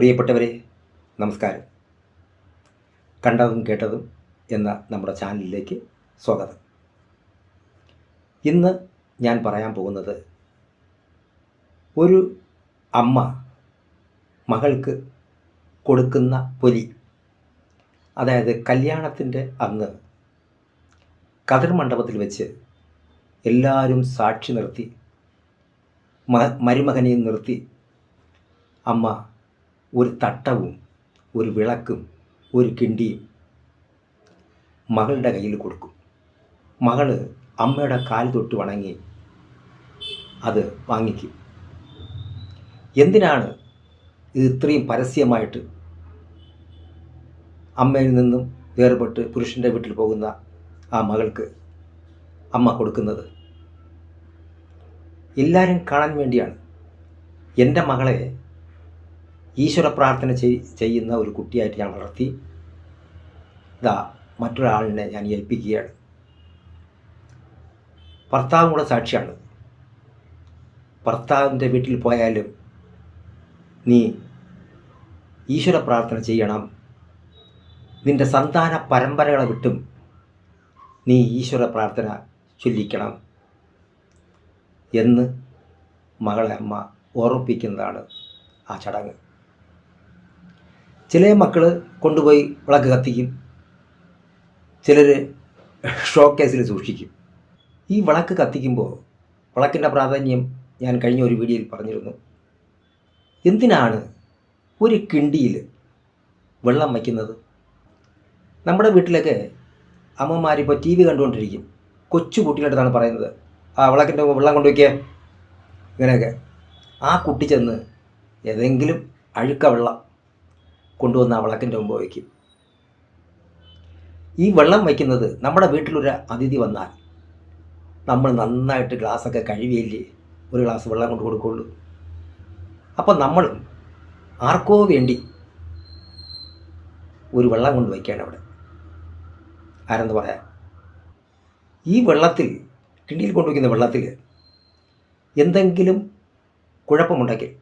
പ്രിയപ്പെട്ടവരെ നമസ്കാരം. കണ്ടതും കേട്ടതും എന്ന നമ്മുടെ ചാനലിലേക്ക് സ്വാഗതം. ഇന്ന് ഞാൻ പറയാൻ പോകുന്നത് ഒരു അമ്മ മകൾക്ക് കൊടുക്കുന്ന പൊലി അതായത് കല്യാണത്തിന്റെ അന്ന് കതിർ മണ്ഡപത്തിൽ വെച്ച് എല്ലാവരും സാക്ഷി നിർത്തി മരുമകനെയും നിർത്തി അമ്മ ഒരു തട്ടവും ഒരു വിളക്കും ഒരു കിണ്ടിയും മകളുടെ കയ്യിൽ കൊടുക്കും. മകൾ അമ്മയുടെ കാൽ തൊട്ട് വണങ്ങി അത് വാങ്ങിക്കും. എന്തിനാണ് ഇത് ഇത്രയും പരസ്യമായിട്ട് അമ്മയിൽ നിന്നും വേർപെട്ട് പുരുഷന്റെ വീട്ടിൽ പോകുന്ന ആ മകൾക്ക് അമ്മ കൊടുക്കുന്നത്? എല്ലാവരും കാണാൻ വേണ്ടിയാണ്. എന്റെ മകളെ ഈശ്വര പ്രാർത്ഥന ചെയ് ചെയ്യുന്ന ഒരു കുട്ടിയായിട്ട് ഞാൻ വളർത്തി. ഇതാ മറ്റൊരാളിനെ ഞാൻ ഏൽപ്പിക്കുകയാണ്. ഭർത്താവും കൂടെ സാക്ഷിയാണ്. ഭർത്താവിന്റെ വീട്ടിൽ പോയാലും നീ ഈശ്വര പ്രാർത്ഥന ചെയ്യണം. നിന്റെ സന്താന പരമ്പരകളെ വിട്ടും നീ ഈശ്വര പ്രാർത്ഥന ചൊല്ലിക്കണം എന്ന് മകളെ അമ്മ ഓർമ്മിപ്പിക്കുന്നതാണ് ആ ചടങ്ങ്. ചില മക്കൾ കൊണ്ടുപോയി വിളക്ക് കത്തിക്കും. ചിലർ ഷോ കേസിൽ സൂക്ഷിക്കും. ഈ വിളക്ക് കത്തിക്കുമ്പോൾ വിളക്കിന്റെ പ്രാധാന്യം ഞാൻ കഴിഞ്ഞ ഒരു വീഡിയോയിൽ പറഞ്ഞിരുന്നു. എന്തിനാണ് ഒരു കിണ്ടിയിൽ വെള്ളം വയ്ക്കുന്നത്? നമ്മുടെ വീട്ടിലൊക്കെ അമ്മമാരിപ്പോൾ ടി വി കണ്ടുകൊണ്ടിരിക്കും. കൊച്ചു കുട്ടികളുടെ പറയുന്നത്. ആ വിളക്കിന്റെ വെള്ളം കൊണ്ടുവയ്ക്കുക ഇങ്ങനെയൊക്കെ. ആ കുട്ടി ചെന്ന് ഏതെങ്കിലും അഴുക്ക വെള്ളം കൊണ്ടുവന്ന് ആ വിളക്കിന്റെ മുമ്പ് വയ്ക്കും. ഈ വെള്ളം വയ്ക്കുന്നത് നമ്മുടെ വീട്ടിലൊരു അതിഥി വന്നാൽ നമ്മൾ നന്നായിട്ട് ഗ്ലാസ്സൊക്കെ കഴുകിയില്ലേ ഒരു ഗ്ലാസ് വെള്ളം കൊണ്ട് കൊടുക്കുള്ളൂ. അപ്പം നമ്മളും ആർക്കോ വേണ്ടി ഒരു വെള്ളം കൊണ്ട് വയ്ക്കുകയാണ് അവിടെ. ആരെന്ന് പറയാം? ഈ വെള്ളത്തിൽ കിണ്ടിയിൽ കൊണ്ടുവയ്ക്കുന്ന വെള്ളത്തിൽ എന്തെങ്കിലും കുഴപ്പമുണ്ടെങ്കിൽ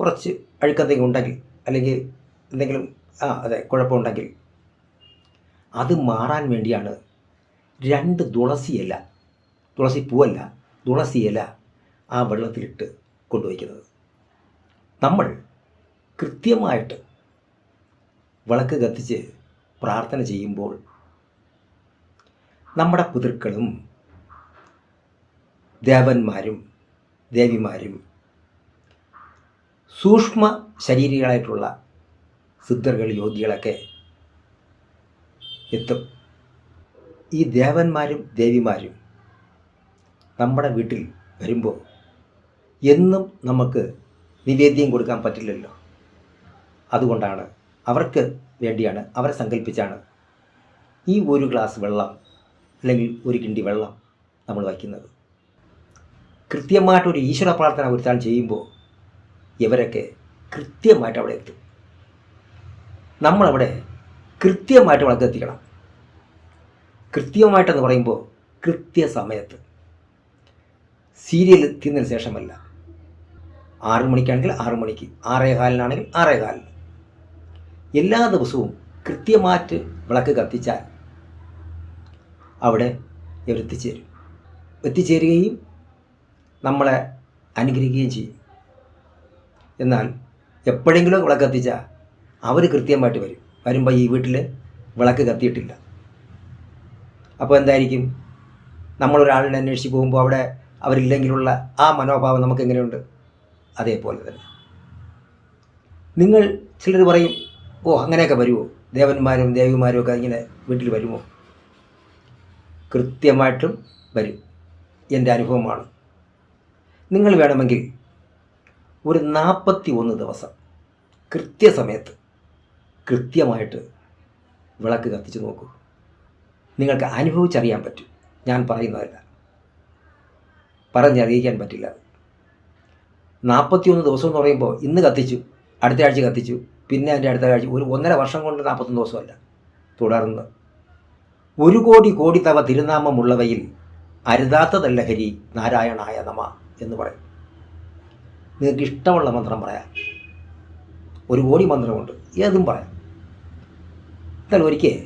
കുറച്ച് അഴുക്കെന്തെങ്കിലും ഉണ്ടെങ്കിൽ അല്ലെങ്കിൽ എന്തെങ്കിലും ആ അതെ കുഴപ്പമുണ്ടെങ്കിൽ അത് മാറാൻ വേണ്ടിയാണ് രണ്ട് തുളസി ഇല തുളസി പൂവല്ല തുളസി ഇല ആ വെള്ളത്തിലിട്ട് കൊണ്ടുവയ്ക്കുന്നത്. നമ്മൾ കൃത്യമായിട്ട് വിളക്ക് കത്തിച്ച് പ്രാർത്ഥന ചെയ്യുമ്പോൾ നമ്മുടെ പിതൃക്കളും ദേവന്മാരും ദേവിമാരും സൂക്ഷ്മ ശരീരികളായിട്ടുള്ള സിദ്ധർകൾ യോഗികളൊക്കെ എത്തും. ഈ ദേവന്മാരും ദേവിമാരും നമ്മുടെ വീട്ടിൽ വരുമ്പോൾ എന്നും നമുക്ക് നിവേദ്യം കൊടുക്കാൻ പറ്റില്ലല്ലോ. അതുകൊണ്ടാണ് അവർക്ക് വേണ്ടിയാണ് അവരെ സങ്കല്പിച്ചാണ് ഈ ഒരു ഗ്ലാസ് വെള്ളം അല്ലെങ്കിൽ ഒരു കിണ്ടി വെള്ളം നമ്മൾ വയ്ക്കുന്നത്. കൃത്യമായിട്ടൊരു ഈശ്വര പ്രാർത്ഥന ഒരുത്താൻ ചെയ്യുമ്പോൾ ഇവരൊക്കെ കൃത്യമായിട്ട് അവിടെ എത്തും. നമ്മളവിടെ കൃത്യമായിട്ട് വളർത്തിയെത്തിക്കണം. കൃത്യമായിട്ടെന്ന് പറയുമ്പോൾ കൃത്യസമയത്ത്. സീരിയൽ തിന്നതിന് ശേഷമല്ല. ആറു മണിക്കാണെങ്കിൽ ആറു മണിക്ക് ആറേ കാലിനാണെങ്കിൽ ആറേ കാലിന്. എല്ലാ ദിവസവും കൃത്യമായിട്ട് വിളക്ക് കത്തിച്ചാൽ അവിടെ ഇവർ എത്തിച്ചേരും എത്തിച്ചേരുകയും നമ്മളെ അനുഗ്രഹിക്കുകയും ചെയ്യും. എന്നാൽ എപ്പോഴെങ്കിലും വിളക്ക് കത്തിച്ചാൽ അവർ കൃത്യമായിട്ട് വരും. വരുമ്പോൾ ഈ വീട്ടിൽ വിളക്ക് കത്തിയിട്ടില്ല. അപ്പോൾ എന്തായിരിക്കും? നമ്മളൊരാളിനെ അന്വേഷിച്ച് പോകുമ്പോൾ അവിടെ അവരില്ലെങ്കിലുള്ള ആ മനോഭാവം നമുക്ക് എങ്ങനെയുണ്ട്? അതേപോലെ തന്നെ. നിങ്ങൾ ചിലർ പറയും ഓ അങ്ങനെയൊക്കെ വരുമോ ദേവന്മാരും ദേവിമാരും ഒക്കെ ഇങ്ങനെ വീട്ടിൽ വരുമോ? കൃത്യമായിട്ടും വരും. എന്റെ അനുഭവമാണ്. നിങ്ങൾ വേണമെങ്കിൽ ഒരു നാൽപ്പത്തി ഒന്ന് ദിവസം കൃത്യസമയത്ത് കൃത്യമായിട്ട് വിളക്ക് കത്തിച്ച് നോക്കൂ. നിങ്ങൾക്ക് അനുഭവിച്ചറിയാൻ പറ്റും. ഞാൻ പറയുന്നതല്ല. പറഞ്ഞറിയിക്കാൻ പറ്റില്ല. നാൽപ്പത്തിയൊന്ന് ദിവസം എന്ന് പറയുമ്പോൾ ഇന്ന് കത്തിച്ചു അടുത്ത ആഴ്ച കത്തിച്ചു പിന്നെ അതിന്റെ അടുത്ത ആഴ്ച ഒരു ഒന്നര വർഷം കൊണ്ട് നാൽപ്പത്തൊന്ന് ദിവസമല്ല. തുടർന്ന് ഒരു കോടി കോടി തവ തിരുനാമമുള്ളവയിൽ അരുതാത്തതല്ല ഹരി നാരായണായ നമ എന്ന് പറയും. നിങ്ങൾക്ക് ഇഷ്ടമുള്ള മന്ത്രം പറയാം. ഒരു കോടി മന്ത്രമുണ്ട്. ഏതും പറയാം. എന്നാൽ ഒരിക്കൽ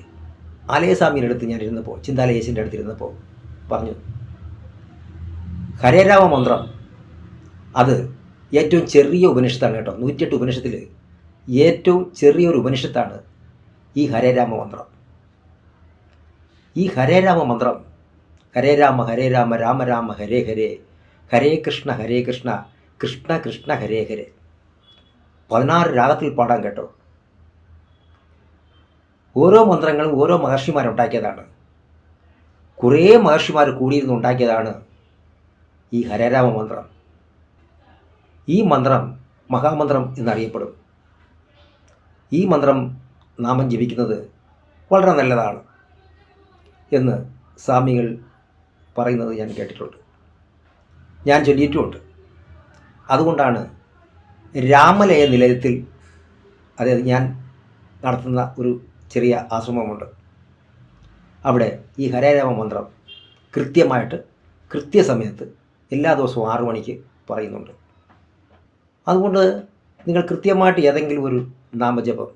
ആലയസ്വാമിയുടെ അടുത്ത് ഞാൻ ഇരുന്നപ്പോൾ ചിന്താലയേശിന്റെ അടുത്ത് ഇരുന്നപ്പോൾ പറഞ്ഞു ഹരേരാമ മന്ത്രം. അത് ഏറ്റവും ചെറിയ ഉപനിഷത്താണ് കേട്ടോ. നൂറ്റിയെട്ട് ഉപനിഷത്തിൽ ഏറ്റവും ചെറിയൊരു ഉപനിഷത്താണ് ഈ ഹരേരാമ മന്ത്രം. ഈ ഹരേരാമ മന്ത്രം ഹരേ രാമ ഹരേ രാമ രാമ രാമ ഹരേ ഹരേ ഹരേ കൃഷ്ണ ഹരേ കൃഷ്ണ കൃഷ്ണ കൃഷ്ണ ഹരേ ഹരേ. പതിനാറ് രാഗത്തിൽ പാടാൻ കേട്ടോ. ഓരോ മന്ത്രങ്ങളും ഓരോ മഹർഷിമാരുണ്ടാക്കിയതാണ് കുറേ മഹർഷിമാർ കൂടിയിരുന്ന് ഉണ്ടാക്കിയതാണ് ഈ ഹരരാമ മന്ത്രം. ഈ മന്ത്രം മഹാമന്ത്രം എന്നറിയപ്പെടും. ഈ മന്ത്രം നാമം ജപിക്കുന്നത് വളരെ നല്ലതാണ് എന്ന് സ്വാമികൾ പറയുന്നത് ഞാൻ കേട്ടിട്ടുണ്ട്. ഞാൻ ചൊല്ലിയിട്ടുമുണ്ട്. അതുകൊണ്ടാണ് രാമലയ നിലയത്തിൽ അതായത് ഞാൻ നടത്തുന്ന ഒരു ചെറിയ ആശ്രമമുണ്ട്. അവിടെ ഈ ഹരേരാമ മന്ത്രം കൃത്യമായിട്ട് കൃത്യസമയത്ത് എല്ലാ ദിവസവും ആറു മണിക്ക് പറയുന്നുണ്ട്. അതുകൊണ്ട് നിങ്ങൾ കൃത്യമായിട്ട് ഏതെങ്കിലും ഒരു നാമജപം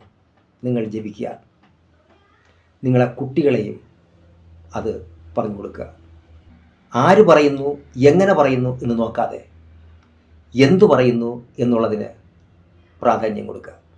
നിങ്ങൾ ജപിക്കുക. നിങ്ങളെ കുട്ടികളെയും അത് പറഞ്ഞു കൊടുക്കുക. ആര് പറയുന്നു എങ്ങനെ പറയുന്നു എന്ന് നോക്കാതെ എന്തു പറയുന്നു എന്നുള്ളതിന് പ്രാധാന്യം കൊടുക്കുക.